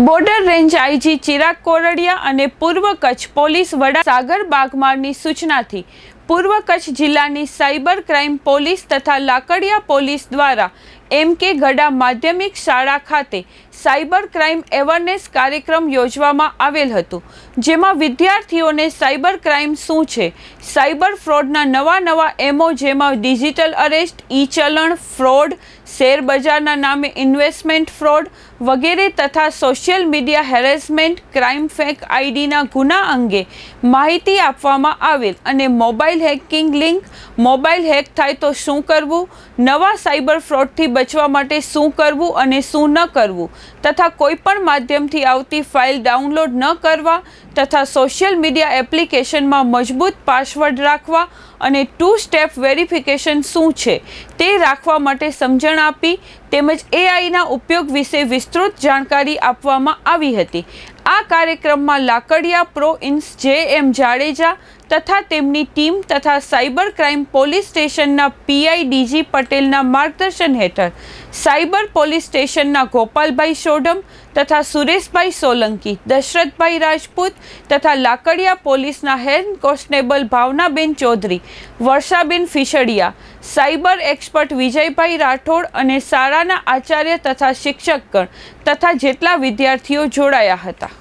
Border range IG Chirag Koradia અને પૂર્વ Kutch police વડા સાગર બાગમારની સૂચનાથી પૂર્વ કચ્છ જિલ્લાની સાયબર ક્રાઇમ પોલીસ તથા લાકડિયા પોલીસ દ્વારા એમ કે ગડા માધ્યમિક શાળા ખાતે સાયબર ક્રાઇમ એવરનેસ કાર્યક્રમ યોજવામાં આવેલ હતું, જેમાં વિદ્યાર્થીઓને સાયબર ક્રાઇમ શું છે, સાયબર ફ્રોડના નવા નવા એમો જેમાં ડિજિટલ અરેસ્ટ ઈ ચલણ ફ્રોડ, શેરબજારના નામે ઇન્વેસ્ટમેન્ટ ફ્રોડ વગેરે તથા social media harassment, crime fake આઈડીના ગુના અંગે માહિતી આપવામાં આવેલ અને mobile hacking link. Mobile hack થાય તો શું કરવું? નવા સાયબર ફ્રોડથી બચવા માટે શું કરવું અને શું ન કરવું? તથા કોઈપણ માધ્યમથી આવતી ફાઇલ ડાઉનલોડ ન કરવા તથા સોશિયલ મીડિયા એપ્લિકેશનમાં મજબૂત પાસવર્ડ રાખવા અને ટુ સ્ટેપ વેરિફિકેશન શું છે તે રાખવા માટે સમજણ આપી તેમજ એઆઈના ઉપયોગ વિશે વિસ્તૃત જાણકારી આપવામાં આવી હતી. આ કાર્યક્રમમાં લાકડિયા પ્રો ઇન્સ જે એમ જાડેજા તથા તેમની ટીમ તથા સાયબર ક્રાઇમ પોલીસ સ્ટેશનના પીઆઈ ડીજી પટેલના માર્ગદર્શન હેઠળ સાયબર પોલીસ સ્ટેશનના ગોપાલભાઈ સોડમ તથા સુરેશભાઈ સોલંકી, દશરથભાઈ રાજપૂત તથા લાકડિયા પોલીસના head constable Bhavnaben Chaudhary, Varshaben Fisdiya, cyber expert Vijaybhai Rathod અને શાળાના આચાર્ય તથા શિક્ષકગણ તથા જેટલા વિદ્યાર્થીઓ જોડાયા હતા.